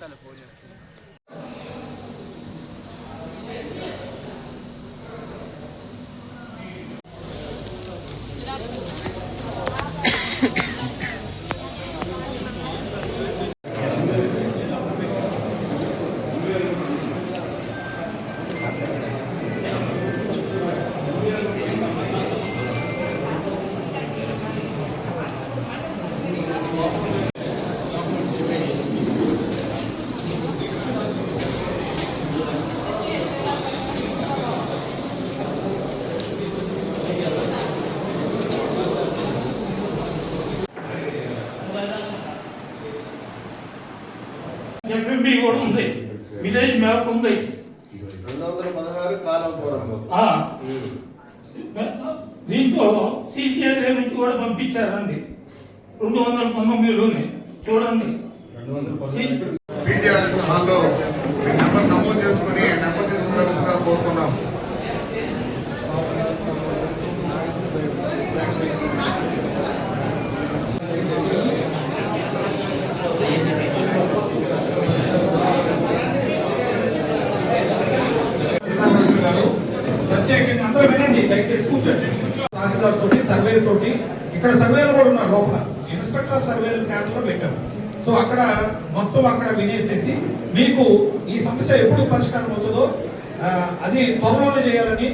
teléfono FMB కూడా ఉంది village map ఉంది రెండు దీంతో సిసిఆర్ నుంచి కూడా పంపించారండి రెండు వందల పంతొమ్మిదిలోనే చూడండి ఇక్కడ సర్వేలు కూడా ఉన్నారు లోపల. ఇన్స్పెక్టర్ ఆఫ్ సర్వేలు క్యాడర్లో పెట్టాము సో అక్కడ మొత్తం అక్కడ వినేసేసి మీకు ఈ సమస్య ఎప్పుడు పరిష్కారం అవుతుందో అది త్వరలోనే చేయాలని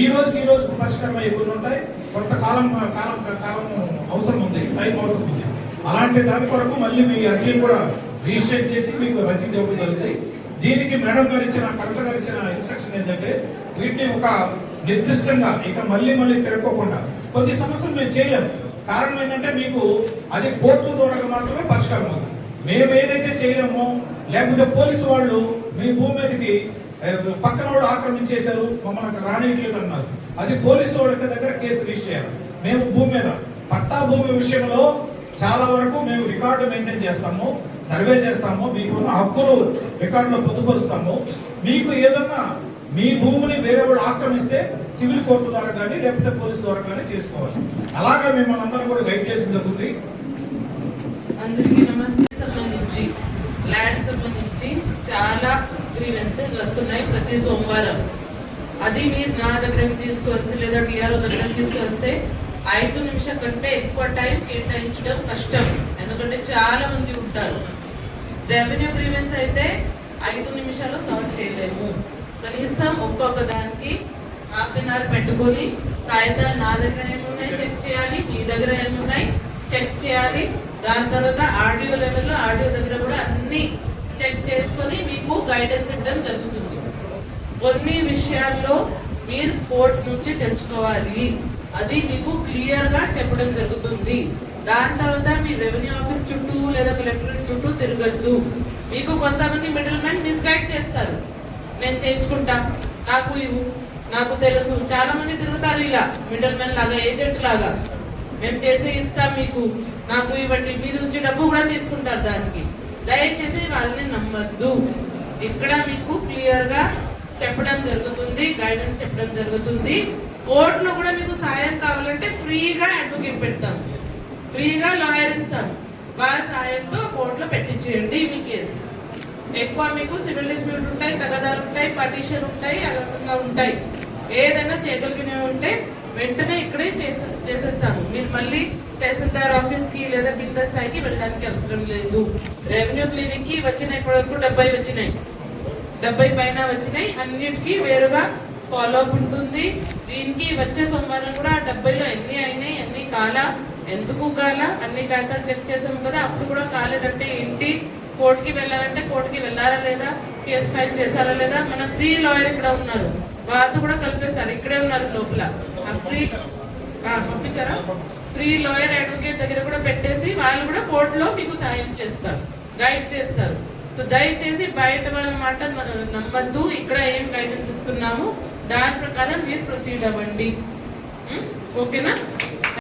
ఈ రోజుకి ఈ రోజు పరిష్కారం అయ్యి కొన్ని ఉంటాయి. కొంత కాలం కాలం కాలం అవసరం ఉంది. టైం అవసరం ఉంది. అలాంటి దాని కొరకు మళ్ళీ మీ అర్జీ కూడా రిజిస్టర్ చేసి మీకు రసీదు ఇవ్వడం జరుగుతుంది దీనికి మేడం గారు ఇచ్చిన కలెక్టర్ గారు ఇచ్చిన ఇన్స్ట్రక్షన్ ఏంటంటే వీటిని ఒక నిర్దిష్టంగా ఇక మళ్ళీ మళ్ళీ తిరగకుండా కొన్ని సమస్యలు మేము చేయలేము. కారణం ఏంటంటే మీకు అది కోర్టు ద్వారా మాత్రమే పరిష్కారం అవుతుంది. మేము ఏదైతే చేయలేమో లేకపోతే పోలీసు వాళ్ళు మీ భూమి మీదకి పక్కన వాళ్ళు ఆక్రమించేశారు మమ్మల్ని అక్కడ రానియట్లేదు అన్నారు. అది పోలీసు వాళ్ళ దగ్గర కేసు రిజిస్టర్ చేయాలి. మేము భూమి మీద పట్టా భూమి విషయంలో చాలా వరకు మేము రికార్డు మెయింటైన్ చేస్తాము సర్వే చేస్తాము మీకు హక్కులు రికార్డులో పొందుపరుస్తాము. మీకు ఏదన్నా మీ భూమిని వేరే వాళ్ళు ఆక్రమిస్తే సివిల్ కోర్టు ద్వారా కానీ లేకపోతే పోలీసు ద్వారా కానీ చేసుకోవాలి. అలాగే మిమ్మల్ని అందరం కూడా గైడ్ చేయడం జరుగుతుంది. అందరికీ నమస్తే. సంబంధించి ల్యాండ్ సంబంధించి చాలా గ్రీవెన్సెస్ వస్తున్నాయి ప్రతి సోమవారం. అది మీరు నా దగ్గరకు తీసుకువస్తే లేదా డిఆర్ఓ దగ్గర తీసుకువస్తే ఐదు నిమిషం కంటే ఎక్కువ టైం కేటాయించడం కష్టం. ఎందుకంటే చాలా మంది ఉంటారు. రెవెన్యూ గ్రీవెన్స్ అయితే ఐదు నిమిషాలు సాల్వ్ చేయలేము. కనీసం ఒక్కొక్క దానికి హాఫ్ అన్ అవర్ పెట్టుకొని కాగితాలు నా దగ్గర ఏమున్నాయి చెక్ చేయాలి మీ దగ్గర ఏమున్నాయి చెక్ చేయాలి. దాని తర్వాత ఆడియో లెవెల్లో ఆడియో దగ్గర కూడా అన్ని చెక్ చేసుకొని మీకు గైడెన్స్ ఇవ్వడం జరుగుతుంది. కొన్ని విషయాల్లో మీరు కోర్టు నుంచి తెలుసుకోవాలి. అది మీకు క్లియర్గా చెప్పడం జరుగుతుంది. దాని తర్వాత మీ రెవెన్యూ ఆఫీస్ చుట్టూ లేదా కలెక్టరేట్ చుట్టూ తిరగద్దు. మీకు కొంతమంది మిడిల్ మ్యాన్ మిస్గైడ్ చేస్తారు. నేను చేయించుకుంటా. నాకు ఇవ్వు. నాకు తెలుసు. చాలా మంది తిరుగుతారు ఇలా. మిడిల్ మ్యాన్ లాగా ఏజెంట్ లాగా. మేము చేసి ఇస్తాం మీకు. నాకు ఇవ్వండి. మీ నుంచి డబ్బు కూడా తీసుకుంటారు దానికి. దయచేసి వాళ్ళని నమ్మద్దు. ఇక్కడ మీకు క్లియర్గా చెప్పడం జరుగుతుంది గైడెన్స్ చెప్పడం జరుగుతుంది. కోర్టులో కూడా మీకు సాయం కావాలంటే ఫ్రీగా అడ్వకేట్ పెడతాం. ఫ్రీగా లాయర్ ఇస్తాం. వారి సాయంతో కోర్టులో పెట్టించేయండి మీ కేసు. ఎక్కువ మీకు సివిల్ డిస్ప్యూట్ ఉంటాయి తగదాలు ఉంటాయి పటిషన్ ఉంటాయి అలకంగా ఉంటాయి. ఏదైనా చేతులకి ఉంటే వెంటనే ఇక్కడే చేసే చేసేస్తాము మీరు మళ్ళీ తహసీల్దార్ ఆఫీస్కి లేదా కింద స్థాయికి వెళ్ళడానికి అవసరం లేదు. రెవెన్యూ క్లినిక్కి వచ్చిన ఇప్పటివరకు డెబ్బై వచ్చినాయి. డెబ్బై పైన వచ్చినాయి. అన్నిటికీ వేరుగా ఫాలో అప్ ఉంటుంది. దీనికి వచ్చే సోమవారం కూడా ఆ డెబ్బైలో ఎన్ని అయినాయి ఎన్ని కాలా ఎందుకు కాలా అన్ని కాగితాలు చెక్ చేసాము కదా అప్పుడు కూడా కాలేదంటే ఏంటి కోర్టుకి వెళ్ళాలంటే కోర్టుకి వెళ్ళారా లేదా? కేసు ఫైల్ చేశారా లేదా? మన ఫ్రీ లాయర్ ఇక్కడ ఉన్నారు. వాళ్ళతో కూడా కల్పిస్తారు. ఇక్కడే ఉన్నారు లోపల. ఫ్రీ పంపించారా? ఫ్రీ లాయర్ అడ్వకేట్ దగ్గర కూడా పెట్టేసి వాళ్ళు కూడా కోర్టులో మీకు సాయం చేస్తారు. గైడ్ చేస్తారు. సో దయచేసి బయట వాళ్ళ మాట మనం నమ్మద్దు. ఇక్కడ ఏం గైడెన్స్ ఇస్తున్నాము? దాని ప్రకారం మీరు ప్రొసీడ్ అవ్వండి. ఓకేనా?